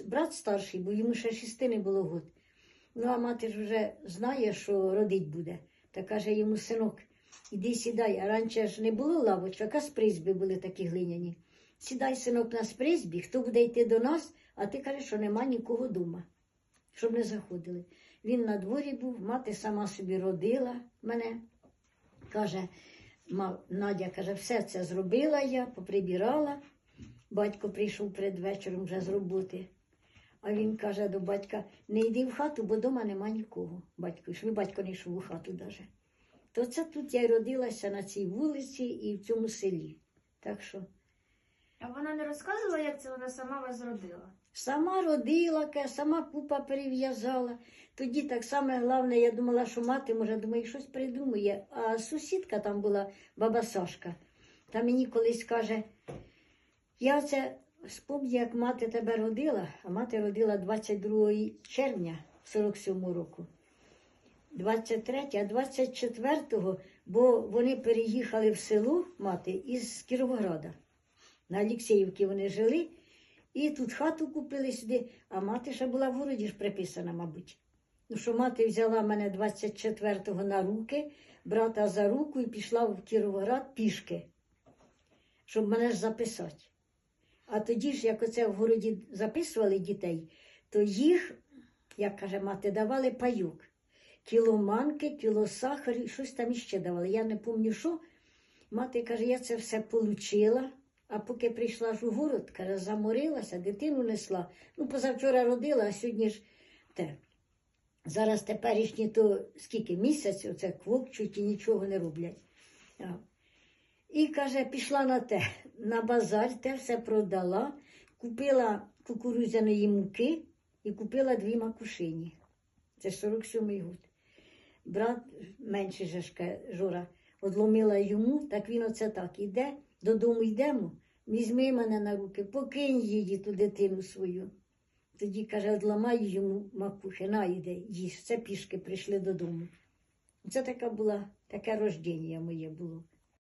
брат старший, бо йому ще шести не було год. Ну, а мати ж вже знає, що родить буде. Та каже йому синок, іди сідай. А раніше ж не було лавочок, а з призьби були такі глиняні. Сідай, синок, на спризьбі, хто буде йти до нас, а ти кажеш, що нема нікого дома, щоб не заходили. Він на дворі був, мати сама собі родила мене. Каже, Надя каже, все це зробила я, поприбирала. Батько прийшов перед вечором вже з роботи. А він каже до батька: не йди в хату, бо вдома нема нікого. Батько, щоб батько не йшов у хату даже. То це тут я й родилася на цій вулиці і в цьому селі. Так що А вона не розказувала, як це вона сама вас зродила? сама родила, сама купа перев'язала. Тоді так само головне, я думала, що мати, може, думаю, щось придумає. А сусідка там була, баба Сашка, та мені колись каже, я це спомню, як мати тебе родила, а мати родила 22 червня 47 року. 23, а 24-го, бо вони переїхали в село мати із Кіровограда. На Алексіївці вони жили, і тут хату купили сюди, а мати ще була в городі ж приписана, мабуть. Ну, що мати взяла мене 24-го на руки, брата за руку і пішла в Кіровоград пішки, щоб мене записати. А тоді ж, як оце в городі записували дітей, то їх, як каже мати, давали паюк. Кіло манки, кіло сахару, щось там іще давали. Я не пам'ятаю, що. Мати каже, я це все получила, а поки прийшла ж у город, каже, заморилася, дитину несла. Ну, позавчора родила, а сьогодні ж те. Зараз теперішні то скільки місяць, оце квокчуть і нічого не роблять. І каже, пішла на те, на базар, те все продала, купила кукурудзяної муки і купила дві макушині. Це 47-й год. Брат менший же Жора одломила йому, так він оце так іде, додому йдемо, візьми мене на руки, покинь її ту дитину свою. Тоді каже, одламай йому макухи, на йде, їж. Це пішки прийшли додому. Це така була, таке рождення моє було.